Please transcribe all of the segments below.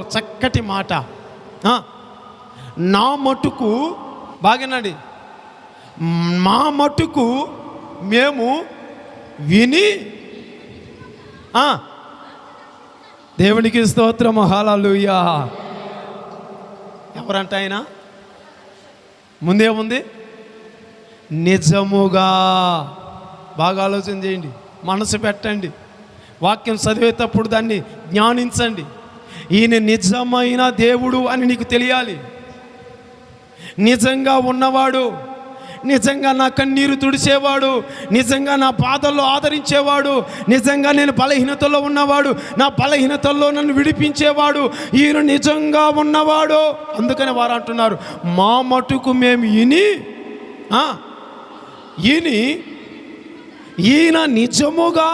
చక్కటి మాట. నా మటుకు బాగేనండి. మా మటుకు మేము విని దేవునికి స్తోత్రం హాలూయా ఎవరంట ఆయన? ముందేముంది నిజముగా. బాగా ఆలోచన చేయండి. మనసు పెట్టండి. వాక్యం చదివేటప్పుడు దాన్ని జ్ఞానించండి. ఈయన నిజమైన దేవుడు అని నీకు తెలియాలి. నిజంగా ఉన్నవాడు నిజంగా నా కన్నీరు తుడిచేవాడు నిజంగా నా బాధల్లో ఆదరించేవాడు నిజంగా నేను బలహీనతలో ఉన్నవాడు నా బలహీనతల్లో నన్ను విడిపించేవాడు ఈయన నిజంగా ఉన్నవాడు అందుకని వారు అంటున్నారు. మా మటుకు మేము ఇని ఇని ఈయన నిజముగా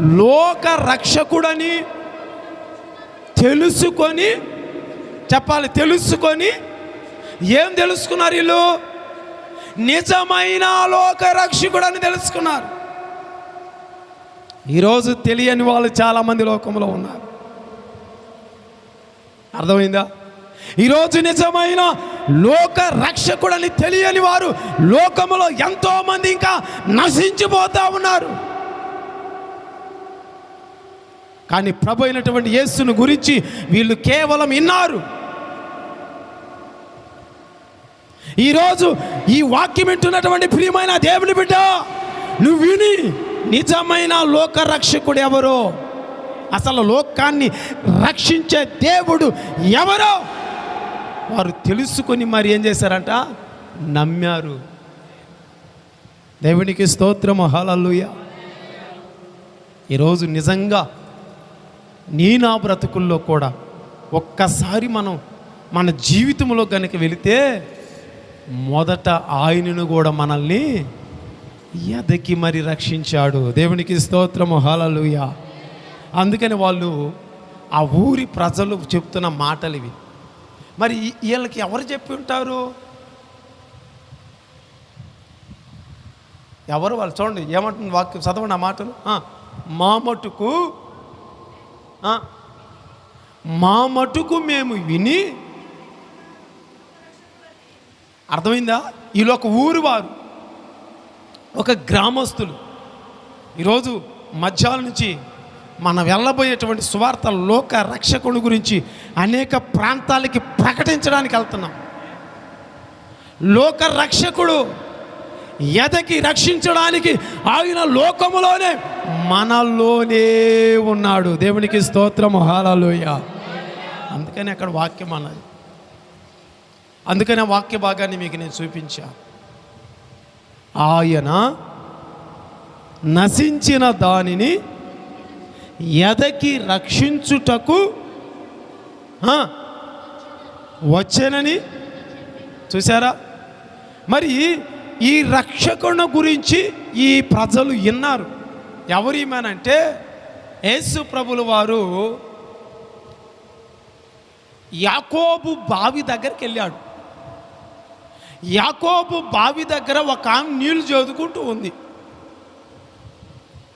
లోక రక్షకుడని తెలుసుకొని చెప్పాలి తెలుసుకొని. ఏం తెలుసుకున్నారు వీళ్ళు? నిజమైన లోక రక్షకుడు అని తెలుసుకున్నారు. ఈరోజు తెలియని వాళ్ళు చాలామంది లోకంలో ఉన్నారు. అర్థమైందా? ఈరోజు నిజమైన లోక రక్షకుడని తెలియని వారు లోకములో ఎంతోమంది ఇంకా నశించిపోతూ ఉన్నారు. కానీ ప్రభు అయినటువంటి యేసును గురించి వీళ్ళు కేవలం విన్నారు. ఈరోజు ఈ వాక్యం వింటున్నటువంటి ప్రియమైన దేవుని బిడ్డ నువ్వు విని నిజమైన లోక రక్షకుడు ఎవరో? అసలు లోకాన్ని రక్షించే దేవుడు ఎవరో? వారు తెలుసుకొని మరి ఏం చేశారంట? నమ్మారు. దేవునికి స్తోత్రము. హలలుయ ఈరోజు నిజంగా నీ నా బ్రతుకుల్లో కూడా ఒక్కసారి మనం మన జీవితంలో కనుక వెళితే మొదట ఆయనను కూడా మనల్ని ఎదకి మరి రక్షించాడు. దేవునికి స్తోత్రము. హలలుయ అందుకని వాళ్ళు ఆ ఊరి ప్రజలు చెప్తున్న మాటలు ఇవి. మరి వీళ్ళకి ఎవరు చెప్పి ఉంటారు? ఎవరు వాళ్ళు? చూడండి ఏమంటుంది వాక్యం? చదవండి ఆ మాటలు. మా మటుకు మా మటుకు మేము విని అర్థమైందా? వీళ్ళు ఒక ఊరు వారు ఒక గ్రామస్తులు. ఈరోజు మధ్యాల నుంచి మనం వెళ్ళబోయేటువంటి సువార్త లోక రక్షకుడు గురించి అనేక ప్రాంతాలకి ప్రకటించడానికి వెళ్తున్నాం. లోక రక్షకుడు ఎదకి రక్షించడానికి ఆయన లోకములోనే మనలోనే ఉన్నాడు. దేవునికి స్తోత్రము. హాలలోయ అందుకని అక్కడ వాక్యం అన్నది. అందుకనే వాక్య భాగాన్ని మీకు నేను చూపించా. ఆయన నశించిన దానిని ఎదకి రక్షించుటకు వచ్చానని చూసారా మరి ఈ రక్షకుని గురించి ఈ ప్రజలు విన్నారు. ఎవరు ఏమనంటే యేసు ప్రభుల వారు యాకోబు బావి దగ్గరికి వెళ్ళాడు యాకోబు బావి దగ్గర ఒక ఆమె నీళ్ళు చదువుకుంటూ ఉంది.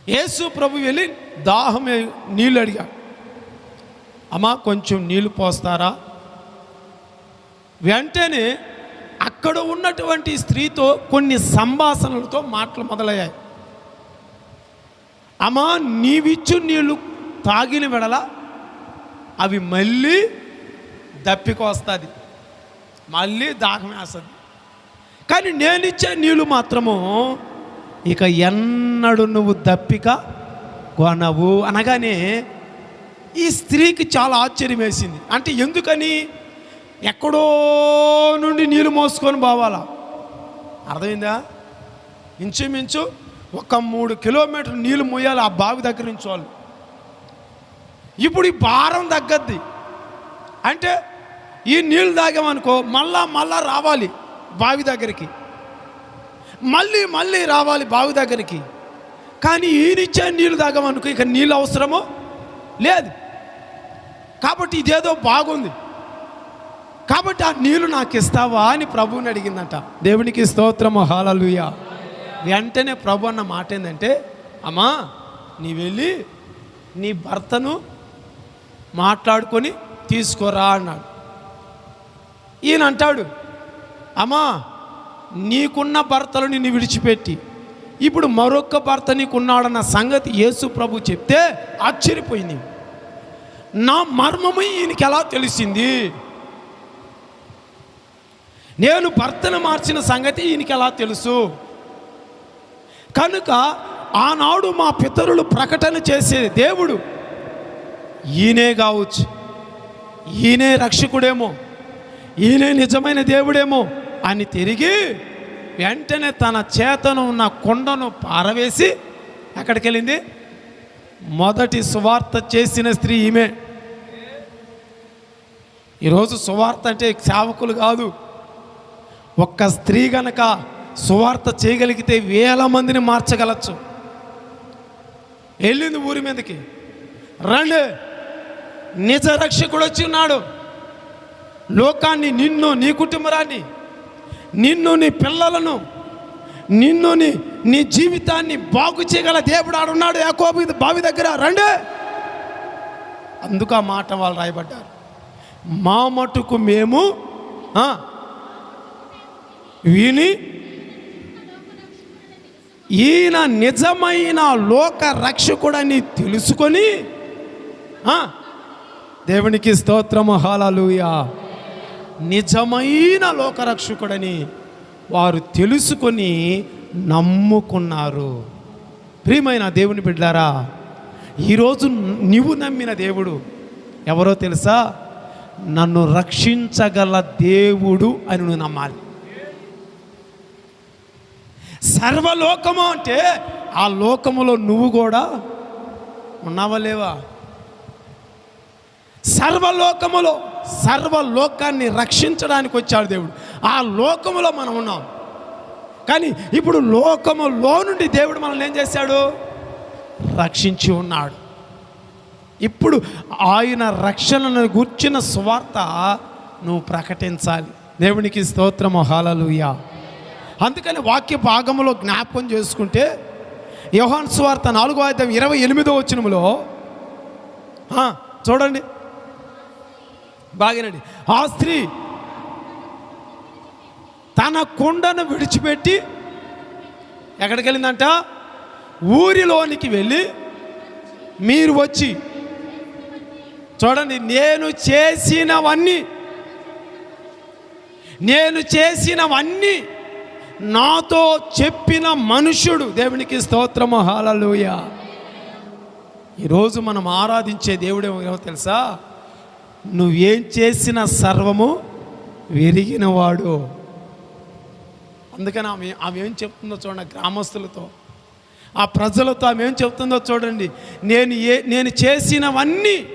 యేసు ప్రభు వెళ్ళి దాహం నీళ్ళు అడిగాడు. అమ్మా కొంచెం నీళ్ళు పోస్తారా? వెంటనే అక్కడ ఉన్నటువంటి స్త్రీతో కొన్ని సంభాషణలతో మాటలు మొదలయ్యాయి. అమ్మా నీవిచ్చు నీళ్ళు తాగిన వెడల అవి మళ్ళీ దప్పికొస్తుంది మళ్ళీ దాహం వేస్తుంది. కానీ నేనిచ్చే నీళ్ళు మాత్రము ఇక ఎన్నడు నువ్వు దప్పిక కొనవు అనగానే ఈ స్త్రీకి చాలా ఆశ్చర్యం వేసింది. అంటే ఎందుకని? ఎక్కడో నుండి నీళ్ళు మోసుకొని పోవాలా? అర్థమైందా? ఇంచుమించు ఒక మూడు కిలోమీటర్లు నీళ్ళు మోయాలి ఆ బావి దగ్గర నుంచి వాళ్ళు. ఇప్పుడు ఈ భారం తగ్గద్ది. అంటే ఈ నీళ్ళు తాగామనుకో మళ్ళా మళ్ళా రావాలి బావి దగ్గరికి. మళ్ళీ మళ్ళీ రావాలి బావి దగ్గరికి. కానీ ఈయనిచ్చే నీళ్ళు తాగామనుకో ఇక నీళ్ళు అవసరమో? లేదు. కాబట్టి ఇదేదో బాగుంది. కాబట్టి ఆ నీళ్ళు నాకు ఇస్తావా అని ప్రభువుని అడిగిందంట. దేవునికి స్తోత్రము. హాలలుయా. వెంటనే ప్రభు అన్న మాట ఏంటంటే అమ్మా నీ వెళ్ళి నీ భర్తను మాట్లాడుకొని తీసుకురా అన్నాడు. ఈయన అంటాడు అమ్మా నీకున్న భర్తలు నిన్ను విడిచిపెట్టి ఇప్పుడు మరొక భర్త నీకున్నాడన్న సంగతి యేసు ప్రభు చెప్తే ఆశ్చర్యపోయింది. నా మర్మము ఈయనకి ఎలా తెలిసింది? నేను భర్తను మార్చిన సంగతి ఈయనకి ఎలా తెలుసు? కనుక ఆనాడు మా పితరులు ప్రకటన చేసే దేవుడు ఈయనే కావచ్చు. ఈయనే రక్షకుడేమో. ఈయనే నిజమైన దేవుడేమో అని తిరిగి వెంటనే తన చేతను ఉన్న కొండను పారవేసి ఎక్కడికి వెళ్ళింది మొదటి సువార్త చేసిన స్త్రీ ఈమె. ఈరోజు సువార్త అంటే సేవకులు కాదు. ఒక్క స్త్రీ గనక సువార్త చేయగలిగితే వేల మందిని మార్చగలచ్చు. వెళ్ళింది ఊరి మీదకి. రండి. నిజ రక్షకుడు వచ్చి ఉన్నాడు. లోకాన్ని నిన్ను నీ కుటుంబరాన్ని నిన్ను నీ పిల్లలను నిన్ను నీ నీ జీవితాన్ని బాగు చేయగల దేవుడు ఆడున్నాడు యాకోబు బావి దగ్గర. రండి. అందుకు ఆ మాట వాళ్ళు రాయబడ్డారు. మా మటుకు మేము విని ఈయన నిజమైన లోక రక్షకుడని తెలుసుకొని దేవునికి స్తోత్రము హాలలుయా నిజమైన లోకరక్షకుడని వారు తెలుసుకొని నమ్ముకున్నారు. ప్రియమైన దేవుని బిడ్డారా ఈరోజు నీవు నమ్మిన దేవుడు ఎవరో తెలుసా? నన్ను రక్షించగల దేవుడు అని నువ్వు నమ్మాలి. సర్వలోకము అంటే ఆ లోకములో నువ్వు కూడా ఉన్నావా లేవా? సర్వలోకములో సర్వలోకాన్ని రక్షించడానికి వచ్చాడు దేవుడు. ఆ లోకములో మనం ఉన్నాం. కానీ ఇప్పుడు లోకములో నుండి దేవుడు మనల్ని ఏం చేశాడు? రక్షించి ఉన్నాడు. ఇప్పుడు ఆయన రక్షణను గుర్చిన స్వార్త నువ్వు ప్రకటించాలి. దేవునికి స్తోత్రము. హాలలుయా అందుకని వాక్య భాగంలో జ్ఞాపకం చేసుకుంటే యోహాన్ స్వార్త నాలుగో అధ్యాయం ఇరవై ఎనిమిదో వచ్చినములో చూడండి. బాగానండి. ఆ స్త్రీ తన కుండను విడిచిపెట్టి ఎక్కడికి వెళ్ళిందంట? ఊరిలోనికి వెళ్ళి మీరు వచ్చి చూడండి నేను చేసినవన్నీ నేను చేసినవన్నీ నాతో చెప్పిన మనుషుడు దేవునికి స్తోత్రము హాలలోయ ఈరోజు మనం ఆరాధించే దేవుడే ఏమో తెలుసా? నువ్వేం చేసిన సర్వము విరిగినవాడు. అందుకని ఆమె ఆమె ఏం చెప్తుందో చూడండి గ్రామస్తులతో. ఆ ప్రజలతో ఆమె ఏం చెప్తుందో చూడండి. నేను ఏ నేను చేసినవన్నీ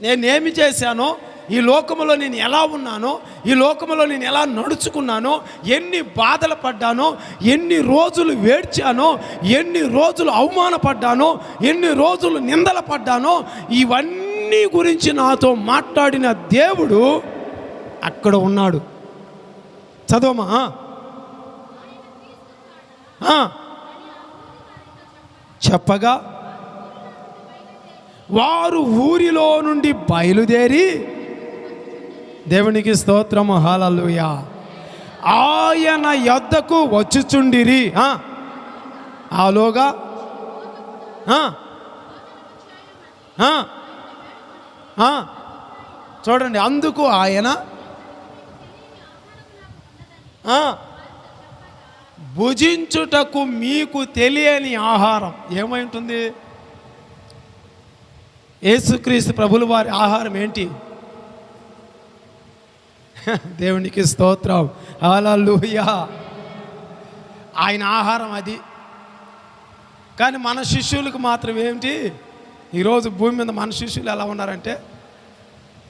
నేనేమి చేశానో ఈ లోకంలో నేను ఎలా ఉన్నానో ఈ లోకంలో నేను ఎలా నడుచుకున్నానో ఎన్ని బాధలు పడ్డానో ఎన్ని రోజులు వేడ్చానో ఎన్ని రోజులు అవమానపడ్డానో ఎన్ని రోజులు నిందల పడ్డానో ఇవన్నీ గురించి నాతో మాట్లాడిన దేవుడు అక్కడ ఉన్నాడు. చదవమా? చెప్పగా వారు ఊరిలో నుండి బయలుదేరి దేవునికి స్తోత్రము హాలలుయా ఆయన యొద్దకు వచ్చుచుండిరి. ఆ, ఆలోగా చూడండి అందుకు ఆయన భుజించుటకు మీకు తెలియని ఆహారం. ఏమై ఉంటుంది? యేసుక్రీస్తు ప్రభుల వారి ఆహారం ఏంటి? దేవునికి స్తోత్రం. హల్లెలూయా. ఆయన ఆహారం అది. కానీ మన శిష్యులకు మాత్రం ఏమిటి? ఈరోజు భూమి మీద మన శిష్యులు ఎలా ఉన్నారంటే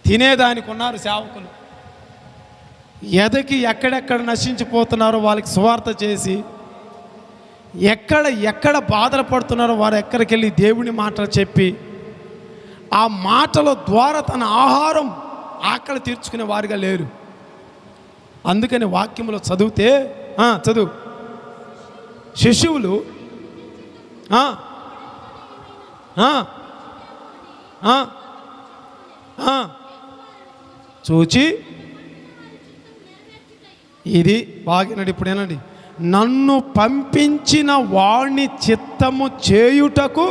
తినేదానికి ఉన్నారు సేవకులు. ఎదకి ఎక్కడెక్కడ నశించిపోతున్నారో వాళ్ళకి సువార్త చేసి ఎక్కడ ఎక్కడ బాధలు పడుతున్నారో వారు ఎక్కడికి వెళ్ళి దేవుని మాటలు చెప్పి ఆ మాటల ద్వారా తన ఆహారం ఆకలి తీర్చుకునే వారిగా లేరు. అందుకని వాక్యంలో చదివితే చదువు. శిశువులు చూచి ఇది బాగినడు ఇప్పుడేనండి. నన్ను పంపించిన వాణ్ణి చిత్తము చేయుటకు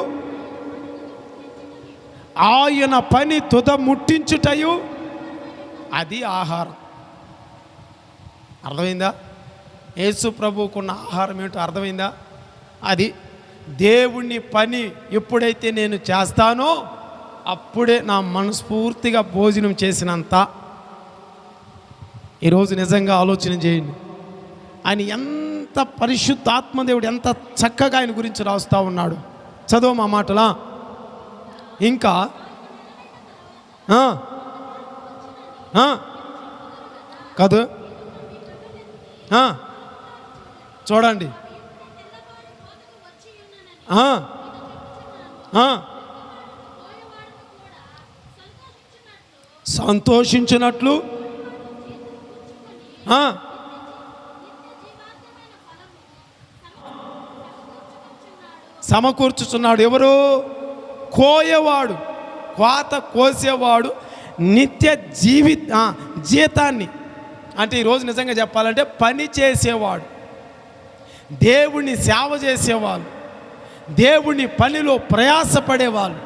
ఆయన పని తుద ముట్టించుటయు అది ఆహారం. అర్థమైందా? యేసు ప్రభువుకున్న ఆహారం ఏంటో అర్థమైందా? అది దేవుణ్ణి పని ఎప్పుడైతే నేను చేస్తానో అప్పుడే నా మనస్ఫూర్తిగా భోజనం చేసినంత. ఈరోజు నిజంగా ఆలోచన చేయండి. ఆయన ఎంత పరిశుద్ధాత్మదేవుడు ఎంత చక్కగా ఆయన గురించి రాస్తూ ఉన్నాడు. చదువు మా మాటలా? ఇంకా? కదా కాదు? చూడండి. సంతోషించినట్లు సమకూర్చుచున్నాడు ఎవరు? కోయవాడు కోత కోసేవాడు నిత్య జీవి జీతాన్ని. అంటే ఈరోజు నిజంగా చెప్పాలంటే పని చేసేవాడు. దేవుని సేవ చేసేవాళ్ళు. దేవుని పనిలో ప్రయాసపడేవాళ్ళు.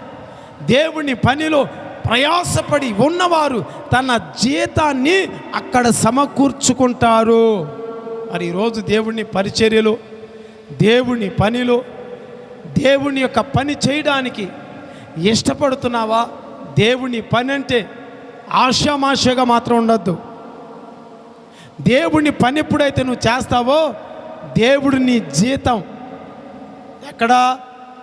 దేవుని పనిలో ప్రయాసపడి ఉన్నవారు తన జీతాన్ని అక్కడ సమకూర్చుకుంటారు. మరి ఈరోజు దేవుని పరిచర్యలో దేవుని పనిలో దేవుని యొక్క పని చేయడానికి ఇష్టపడుతున్నావా? దేవుని పని అంటే ఆశామాషగా మాత్రం ఉండొద్దు. దేవుని పని ఎప్పుడైతే నువ్వు చేస్తావో దేవుడు నీ జీతం. ఎక్కడ?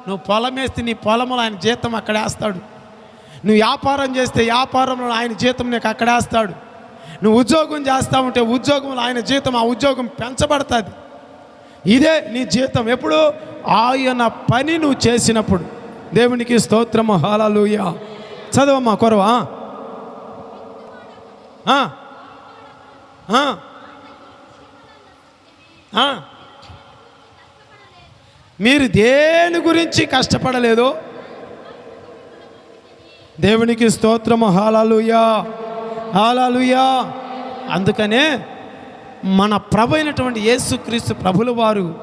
నువ్వు పొలం వేస్తే నీ పొలంలో ఆయన జీతం అక్కడ వేస్తాడు. నువ్వు వ్యాపారం చేస్తే వ్యాపారంలో ఆయన జీతం నీకు అక్కడ వేస్తాడు. నువ్వు ఉద్యోగం చేస్తా ఉంటే ఉద్యోగంలో ఆయన జీతం ఆ ఉద్యోగం పెంచబడుతుంది. ఇదే నీ జీతం. ఎప్పుడు? ఆయన పని నువ్వు చేసినప్పుడు. దేవునికి స్తోత్రము. హాలూయ చదవమ్మా కొరవా. ఆ, ఆ, ఆ. మీరు దేని గురించి కష్టపడలేదు? దేవునికి స్తోత్రము. హాలలుయా. హాలలుయా. అందుకనే మన ప్రభు అయినటువంటి యేసుక్రీస్తు ప్రభుల వారు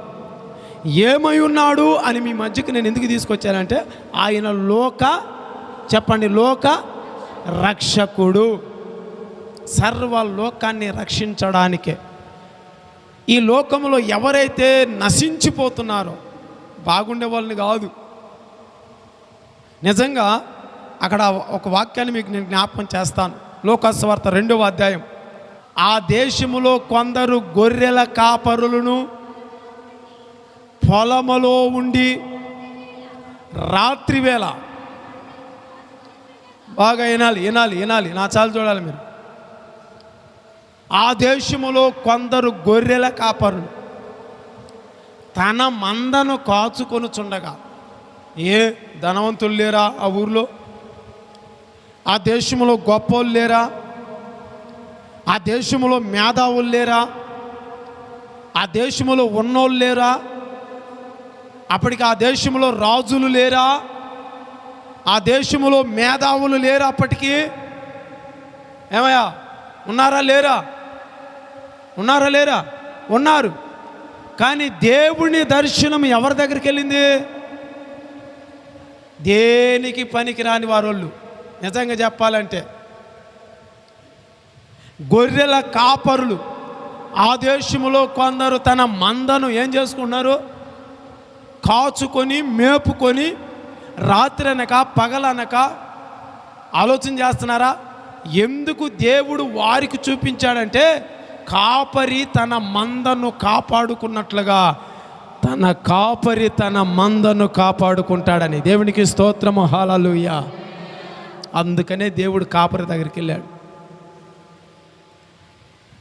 ఏమై ఉన్నాడు అని మీ మధ్యకు నేను ఎందుకు తీసుకొచ్చానంటే ఆయన లోక చెప్పండి లోక రక్షకుడు. సర్వ లోకాన్ని రక్షించడానికే. ఈ లోకంలో ఎవరైతే నశించిపోతున్నారో బాగుండే వాళ్ళని కాదు. నిజంగా అక్కడ ఒక వాక్యాన్ని మీకు నేను జ్ఞాపకం చేస్తాను. లోకస్వార్త రెండవ అధ్యాయం. ఆ దేశములో కొందరు గొర్రెల కాపరులను పొలములో ఉండి రాత్రివేళ బాగా వినాలి వినాలి వినాలి. నా చాలు చూడాలి మీరు. ఆ దేశములో కొందరు గొర్రెల కాపరులు. తన మందను కాచుకొనుచుండగా ఏ ధనవంతులు లేరా ఆ ఊర్లో? ఆ దేశంలో గొప్పోళ్ళు లేరా? ఆ దేశంలో మేధావులు లేరా? ఆ దేశంలో ఉన్నోళ్ళు లేరా? అప్పటికి ఆ దేశంలో రాజులు లేరా? ఆ దేశంలో మేధావులు లేరా అప్పటికి? ఏమయ్యా ఉన్నారా లేరా? ఉన్నారా లేరా? ఉన్నారు. కానీ దేవుని దర్శనం ఎవరి దగ్గరికి వెళ్ళింది? దేనికి పనికిరాని వారోళ్ళు. నిజంగా చెప్పాలంటే గొర్రెల కాపరులు. ఆ దేశంలో కొందరు తన మందను ఏం చేసుకున్నారు కాచుకొని మేపుకొని రాత్రి అనక పగలనక ఆలోచన చేస్తున్నారా? ఎందుకు దేవుడు వారికి చూపించాడంటే కాపరి తన మందను కాపాడుకున్నట్లుగా తన కాపరి తన మందను కాపాడుకుంటాడని. దేవునికి స్తోత్రము హాలలుయ అందుకనే దేవుడు కాపరి దగ్గరికి వెళ్ళాడు.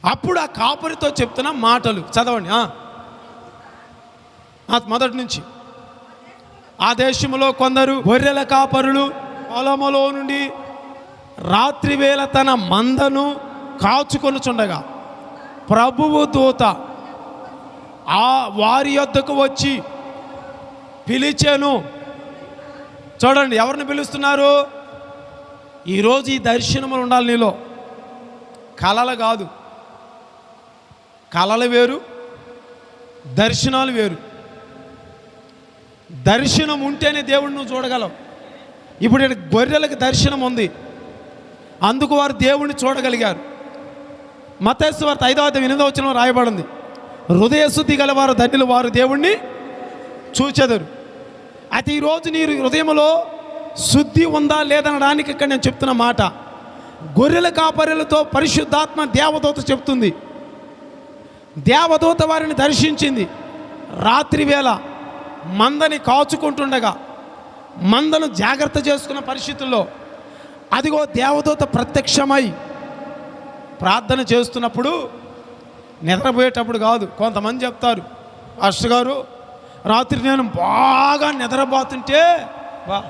అప్పుడు ఆ కాపరితో చెప్తున్న మాటలు చదవండి మొదటి నుంచి. ఆ దేశంలో కొందరు గొర్రెల కాపరులు పొలములో నుండి రాత్రి వేళ తన మందను కాచుకొనుచుండగా ప్రభువు దూత. ఆ వారి యొద్దకు వచ్చి పిలిచాను. చూడండి ఎవరిని పిలుస్తున్నారు? ఈరోజు ఈ దర్శనములు ఉండాలి నీలో. కళలు కాదు. కళలు వేరు దర్శనాలు వేరు. దర్శనం ఉంటేనే దేవుడిని నువ్వు చూడగలవు. ఇప్పుడు గొర్రెలకు దర్శనం ఉంది. అందుకు వారు దేవుణ్ణి చూడగలిగారు. మతేశ్వార్త ఐదో అధ్యాయం ఎనిమిదో వచ్చిన రాయబడింది. హృదయ శుద్ధి గలవారు ధన్యులు వారు దేవుణ్ణి చూచెదరు. అయితే ఈరోజు నీ హృదయంలో శుద్ధి ఉందా లేదనడానికి ఇక్కడ నేను చెప్తున్న మాట. గొర్రెల కాపరెలతో పరిశుద్ధాత్మ దేవదూత చెప్తుంది. దేవదూత వారిని దర్శించింది. రాత్రి వేళ మందని కాచుకుంటుండగా మందను జాగ్రత్త చేసుకున్న పరిస్థితుల్లో అదిగో దేవదూత ప్రత్యక్షమై ప్రార్థన చేస్తున్నప్పుడు నిద్రపోయేటప్పుడు కాదు కొంతమంది చెప్తారు మాస్టర్ గారు రాత్రి నేను బాగా నిద్రపోతుంటే బా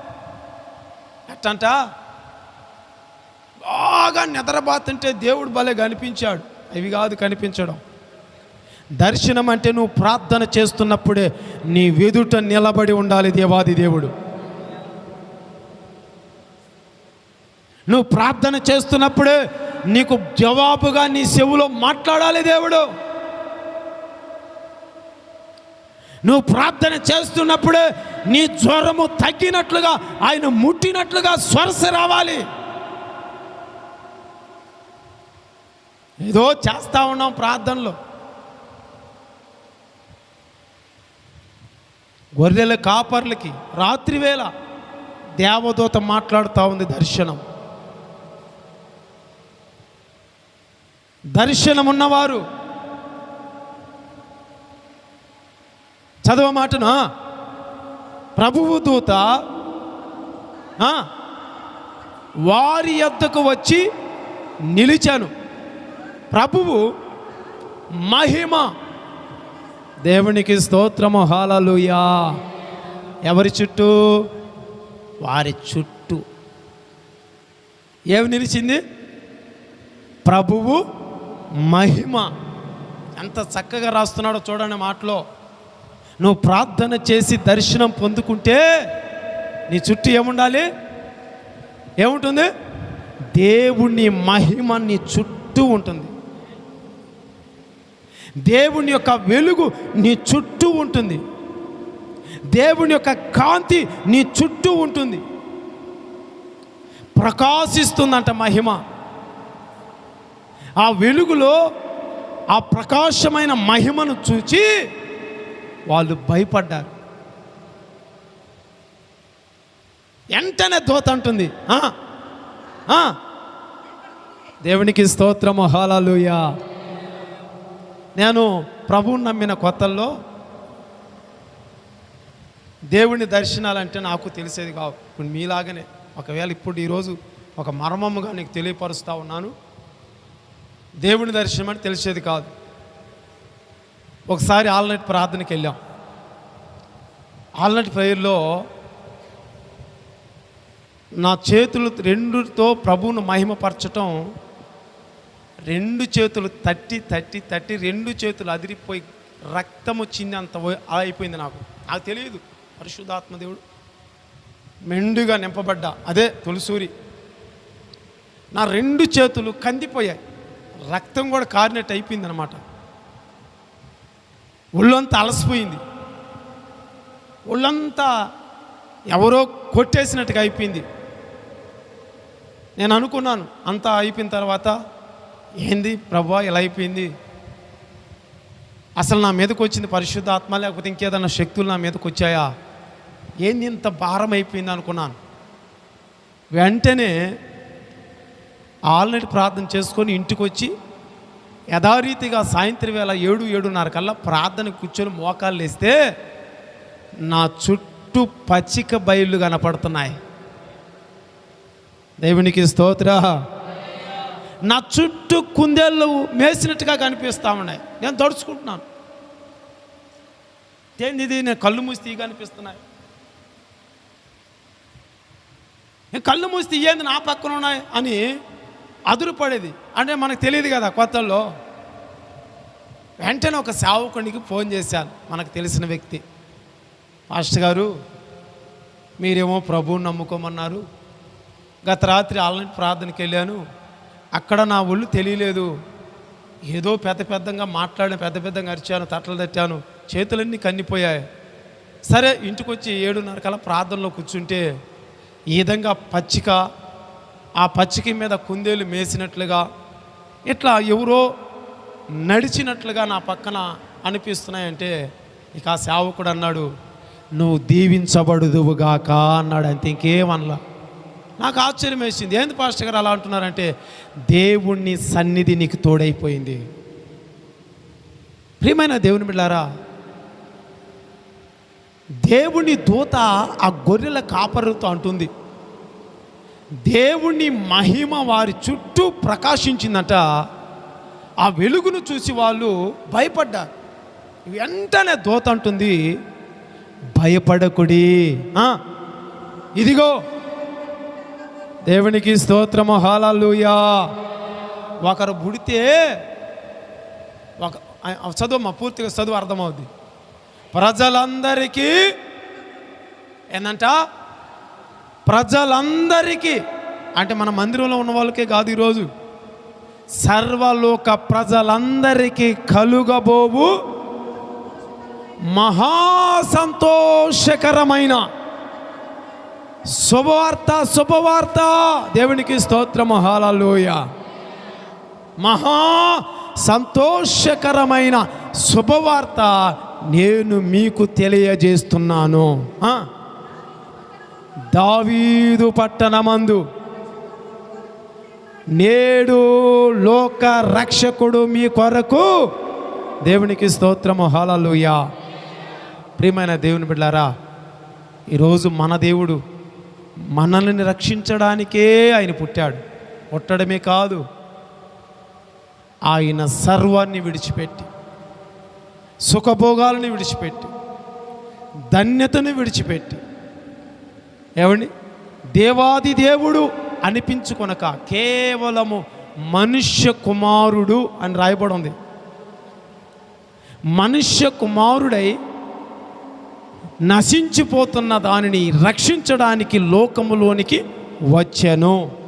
ఎట్టంట? బాగా నిద్రపోతుంటే దేవుడు భలే కనిపించాడు. ఇవి కాదు కనిపించడం. దర్శనం అంటే నువ్వు ప్రార్థన చేస్తున్నప్పుడే నీ వెదుట నిలబడి ఉండాలి దేవాది దేవుడు. నువ్వు ప్రార్థన చేస్తున్నప్పుడే నీకు జవాబుగా నీ చెవులో మాట్లాడాలి దేవుడు. నువ్వు ప్రార్థన చేస్తున్నప్పుడే నీ జ్వరము తగ్గినట్లుగా ఆయన ముట్టినట్లుగా స్వరస రావాలి. ఏదో చేస్తా ఉన్నాం ప్రార్థనలో. గొర్రెల కాపర్లకి రాత్రివేళ దేవదూత మాట్లాడుతూ ఉంది దర్శనం. దర్శనం ఉన్నవారు చదవ మాటనా? ప్రభువు దూత వారి యొద్దకు వచ్చి నిలిచాను. ప్రభువు మహిమ. దేవునికి స్తోత్రము హాలలుయా. ఎవరి చుట్టూ? వారి చుట్టూ. ఏమి నిలిచింది? ప్రభువు మహిమ ఎంత చక్కగా రాస్తున్నాడో చూడండి మాటలో. నువ్వు ప్రార్థన చేసి దర్శనం పొందుకుంటే నీ చుట్టూ ఏముండాలి? ఏముంటుంది? దేవుని మహిమ నీ చుట్టూ ఉంటుంది. దేవుని యొక్క వెలుగు నీ చుట్టూ ఉంటుంది. దేవుని యొక్క కాంతి నీ చుట్టూ ఉంటుంది. ప్రకాశిస్తుందంట మహిమ. ఆ వెలుగులో ఆ ప్రకాశమైన మహిమను చూచి వాళ్ళు భయపడ్డారు. వెంటనే దోత అంటుంది దేవునికి స్తోత్రము హాలలుయా. నేను ప్రభువుని నమ్మిన కొత్తల్లో దేవుని దర్శనాలంటే నాకు తెలిసేది కావు. ఇప్పుడు మీలాగనే ఒకవేళ ఇప్పుడు ఈరోజు ఒక మర్మముగా నీకు తెలియపరుస్తూ ఉన్నాను దేవుని దర్శనం అని తెలిసేది కాదు. ఒకసారి ఆల్నైట్ ప్రార్థనకి వెళ్ళాం. ఆల్నైట్ ప్రేయర్లో నా చేతులు రెండుతో ప్రభువును మహిమపరచటం రెండు చేతులు తట్టి తట్టి తట్టి రెండు చేతులు అదిరిపోయి రక్తం వచ్చింది అంత అలా అయిపోయింది నాకు. నాకు తెలియదు. పరిశుద్ధాత్మ దేవుడు. మెండుగా నింపబడ్డా. అదే తులసూరి. నా రెండు చేతులు కందిపోయాయి. రక్తం కూడా కారినట్టు అయిపోయింది అనమాట ఒళ్ళంతా అలసిపోయింది. ఒళ్ళంతా ఎవరో కొట్టేసినట్టుగా అయిపోయింది. నేను అనుకున్నాను అంతా అయిపోయిన తర్వాత ఏంది ప్రభా ఇలా అయిపోయింది? అసలు నా మీదకి వచ్చింది పరిశుద్ధాత్మ లేకపోతే ఇంకేదన్నా శక్తులు నా మీదకి వచ్చాయా? ఏంది ఇంత భారం అయిపోయింది అనుకున్నాను. వెంటనే ఆల్రెడీ ప్రార్థన చేసుకొని ఇంటికి వచ్చి యథారీతిగా సాయంత్రం వేళ ఏడు ఏడున్నర కల్లా ప్రార్థన కూర్చొని మోకాళ్ళు వేస్తే నా చుట్టూ పచ్చిక బయళ్ళు కనపడుతున్నాయి. దేవునికి స్తోత్ర. నా చుట్టూ కుందేళ్ళు మేసినట్టుగా కనిపిస్తూ ఉన్నాయి. నేను తడుచుకుంటున్నాను. ఏంది ఇది? నేను కళ్ళు మూసి తీయ కనిపిస్తున్నాయి నేను కళ్ళు మూసి ఏంది నా పక్కన ఉన్నాయి అని అదురుపడేది. అంటే మనకు తెలియదు కదా కొత్తల్లో. వెంటనే ఒక సేవకునికి ఫోన్ చేశాను మనకు తెలిసిన వ్యక్తి. మాస్టర్ గారు మీరేమో ప్రభువుని నమ్ముకోమన్నారు. గత రాత్రి ఆన్లైన్ ప్రార్థనకి వెళ్ళాను. అక్కడ నా ఒళ్ళు తెలియలేదు. ఏదో పెద్ద పెద్దగా మాట్లాడిన పెద్ద పెద్దగా అరిచాను తట్టలు తట్టాను. చేతులన్నీ కన్నిపోయాయి. సరే ఇంటికి వచ్చి ఏడున్నర కల ప్రార్థనలో కూర్చుంటే ఈ విధంగా పచ్చిక ఆ పచ్చిక మీద కుందేలు మేసినట్లుగా ఇట్లా ఎవరో నడిచినట్లుగా నా పక్కన అనిపిస్తున్నాయంటే ఇక ఆ సేవకుడు అన్నాడు నువ్వు దీవించబడుదువుగాక అన్నాడు. అంతే ఇంకేమనలా. నాకు ఆశ్చర్యం వేసింది. ఏంది పాస్టర్ గారు అలా అంటున్నారంటే దేవుణ్ణి సన్నిధి నీకు తోడైపోయింది. ప్రియమైన దేవుని బిళ్ళారా దేవుని దూత ఆ గొర్రెల కాపరుతో అంటుంది. దేవుని మహిమ వారి చుట్టూ ప్రకాశించిందట. ఆ వెలుగును చూసి వాళ్ళు భయపడ్డారు. వెంటనే దోత అంటుంది భయపడకుడి. ఇదిగో దేవునికి స్తోత్రము హాలూయా. ఒకరు పుడితే ఒక ఆ, చదువు మా పూర్తిగా చదువు అర్థమవుద్ది. ప్రజలందరికీ ఏందంట? ప్రజలందరికీ అంటే మన మందిరంలో ఉన్న వాళ్ళకే కాదు ఈరోజు సర్వలోక ప్రజలందరికీ కలుగబోవు మహా సంతోషకరమైన శుభవార్త శుభవార్త. దేవునికి స్తోత్రము హాలలోయ మహా సంతోషకరమైన శుభవార్త నేను మీకు తెలియజేస్తున్నాను. దావీదు పట్టణమందు నేడు లోక రక్షకుడు మీ కొరకు దేవునికి స్తోత్రము. హాలలుయా ప్రియమైన దేవుని బిడ్డారా ఈరోజు మన దేవుడు మనల్ని రక్షించడానికే ఆయన పుట్టాడు. పుట్టడమే కాదు ఆయన సర్వాన్ని విడిచిపెట్టి సుఖభోగాలను విడిచిపెట్టి ధన్యతను విడిచిపెట్టి ఏమండి? దేవాది దేవుడు అనిపించుకొనక కేవలము మనుష్య కుమారుడు అని రాయబడి ఉంది. మనుష్య కుమారుడై నశించిపోతున్న దానిని రక్షించడానికి లోకములోనికి వచ్చాను.